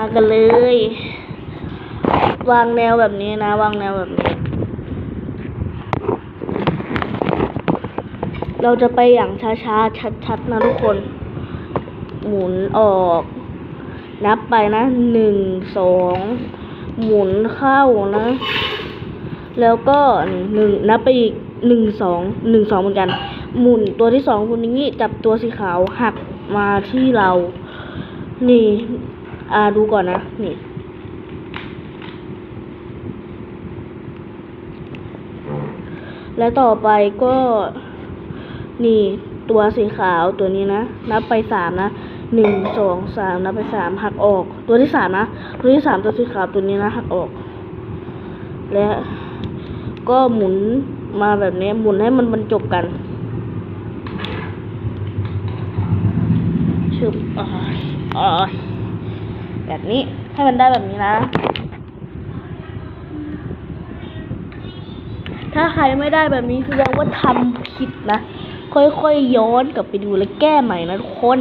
มากันเลย วางแนวแบบนี้นะ วางแนวแบบนี้ เราจะไปอย่างช้าๆ ชัดๆ นะทุกคน หมุนออก นับไปนะ หนึ่ง สอง หมุนเข้านะ แล้วก็หนึ่งนับไปอีกหนึ่งสองหนึ่งสองเหมือนกัน หมุนตัวที่สองคนนี้จับตัวสีขาวหักมาที่เรา นี่ อ่าดูก่อนนะ นี่และต่อไปก็นี่ตัวสีขาวตัวนี้นะ นับไปสามนะหนึ่งสองสามนับไปสามหักออก ตัวที่สามนะ ตัวที่สามตัวสีขาวตัวนี้นะหักออก และก็หมุนมาแบบนี้หมุนให้มันบรรจบกันชึบอ้ออ้อ แบบนี้ให้มันได้แบบนี้นะ ถ้าใครไม่ได้แบบนี้แสดงว่าทำผิดนะ ค่อยๆย้อนกลับไปดูและแก้ใหม่นะทุกคน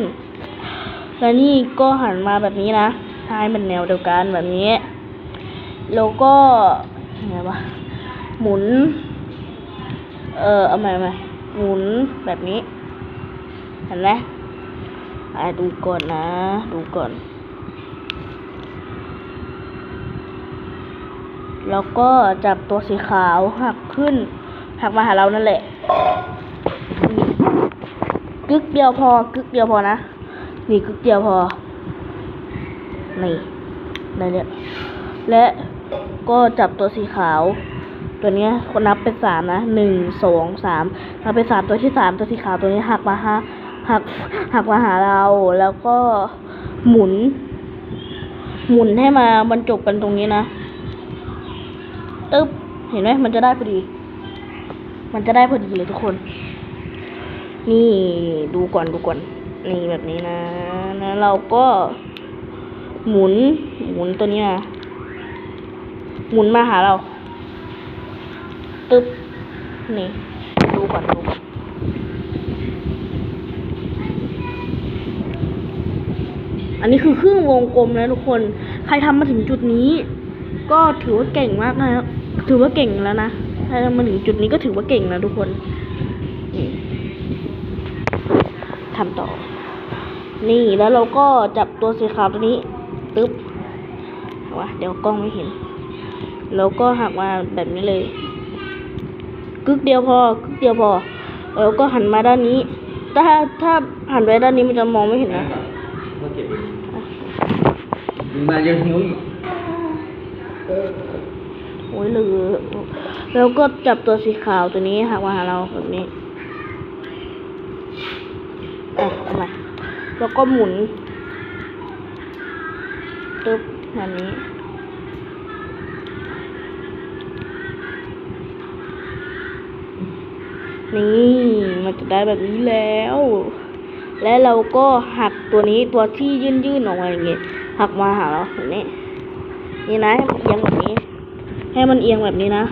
แล้วนี่ก็หันมาแบบนี้นะให้มันแนวเดียวกันแบบนี้ แล้วก็ยังไงวะหมุน เออเอาใหม่ใหม่หมุนแบบนี้ เห็นไหมอะดูก่อนนะ ดูก่อน แล้วก็จับตัวสีขาวหักขึ้น หักมาหาเรานั่นแหละนี่กึกเดียวพอกึกเดียวพอนะนี่กึกเดียวพอนี่ในเนี้ยและก็จับตัวสีขาว ตัวเนี้ยคนนับเป็นสามนะหนึ่งสองสามนับเป็นสามตัวที่สามตัวสีขาวตัวนี้หักมาฮะหักหักมาหาเราแล้วก็หมุน หมุนให้มาบรรจบกันตรงนี้นะ ตึ๊บ เห็นไหมมันจะได้พอดี มันจะได้พอดีเลยทุกคน นี่ดูก่อนดูก่อน นี่แบบนี้นะ แล้วเราก็ หมุน หมุนตัวนี้นะหมุนมาหาเรา ตึ๊บ นี่ดูก่อนดูก่อนอันนี้คือครึ่งวงกลมนะทุกคน ใครทำมาถึงจุดนี้ ก็ถือว่าเก่งมากนะครับ ถือว่าเก่งแล้วนะถ้าทำมาถึงจุดนี้ก็ถือว่าเก่งนะทุกคนนี่ทำต่อ นี่แล้วเราก็จับตัวสีขาวตัวนี้ ตึ๊บเอาวะเดี๋ยวกล้องไม่เห็น แล้วก็หักมาแบบนี้เลย กึกเดียวพอกึกเดียวพอ แล้วก็หันมาด้านนี้ ถ้าถ้าหันไปด้านนี้มันจะมองไม่เห็นนะมาเก็บดึงมาเยอะนิ้วอีกโอ้ยเหลือแล้วก็จับตัวสีขาวตัวนี้หักมาหาเราแบบนี้อะเอาใหม่แล้วก็หมุนตึ๊บแบบนี้นี่มันจะได้แบบนี้แล้ว และเราก็หักตัวนี้ตัวที่ยื่นๆออกมาอย่างเงี้ยหักมาหาเราแบบนี้ นี่นะให้มันเอียงแบบนี้ ให้มันเอียงแบบนี้นะ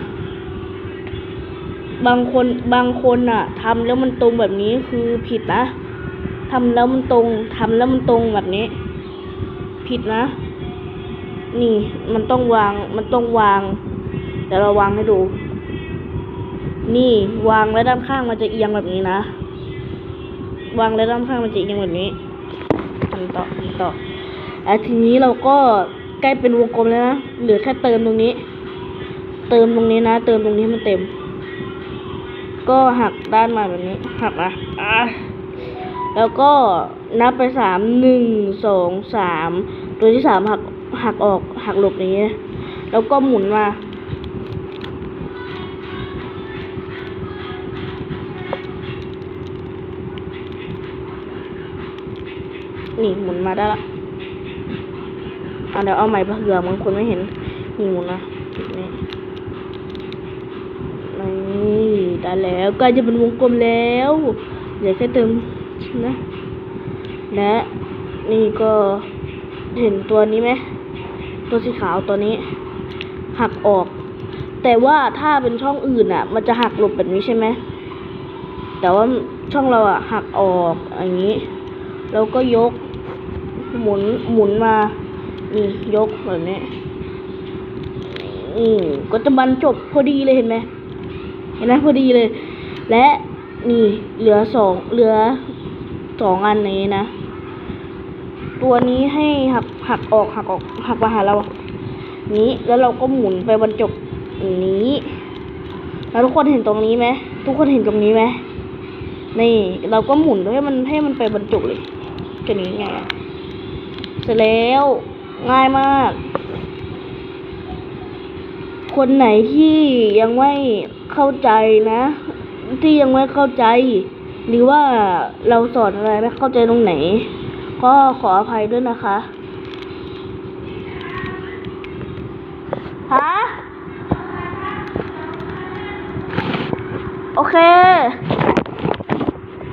บางคนบางคนอะทำแล้วมันตรงแบบนี้คือผิดนะทำแล้วมันตรงทำแล้วมันตรงแบบนี้ ผิดนะ นี่มันต้องวางมันต้องวางเดี๋ยวเราวางให้ดู นี่วางแล้วด้านข้างมันจะเอียงแบบนี้นะ วางแล้วด้านข้างมันจะเอียงแบบนี้ทำต่อทำต่อแล้วทีนี้เราก็ใกล้เป็นวงกลมแล้วนะ เหลือแค่เติมตรงนี้ เติมตรงนี้นะ เติมตรงนี้มันเต็ม ก็หักด้านมาแบบนี้ หักนะอะแล้วก็นับไปสามหนึ่งสองสามตัวที่สามหักหักออกหักหลบอย่างนี้แล้วก็หมุนมา นี่หมุนมาได้ละอะเดี๋ยวเอาใหม่เผื่อบางคนไม่เห็นนี่หมุนนะนี่นี่ ได้แล้วกล้จะเป็นวงกลมแล้วเดี๋ยวแค่เติมนะและนี่ก็เห็นตัวนี้ไหมตัวสีขาวตัวนี้ หักออก แต่ว่าถ้าเป็นช่องอื่นอะ มันจะหักหลบแบบนี้ใช่ไหมแต่ว่าช่องเราอะหักออกอย่างนี้แล้วก็ยก หมุนหมุนมานี่ยกแบบนี้อืมก็จะบรรจบพอดีเลยเห็นไหม เห็นไหมพอดีเลย และนี่เหลือสองเหลือสองอันนี้นะ ตัวนี้ให้หักหักออกหักออกหักมาหาเรา นี้แล้วเราก็หมุนไปบรรจบนี้ แล้วทุกคนเห็นตรงนี้ไหมทุกคนเห็นตรงนี้ไหมนี่ เราก็หมุนให้มันให้มันไปบรรจุเลยจะนี้ไงอะเสร็จแล้วง่ายมาก คนไหนที่ยังไม่ เข้าใจนะ ที่ยังไม่เข้าใจ หรือว่าเราสอนอะไรไม่เข้าใจตรงไหน ก็ขออภัยด้วยนะคะฮะโอเค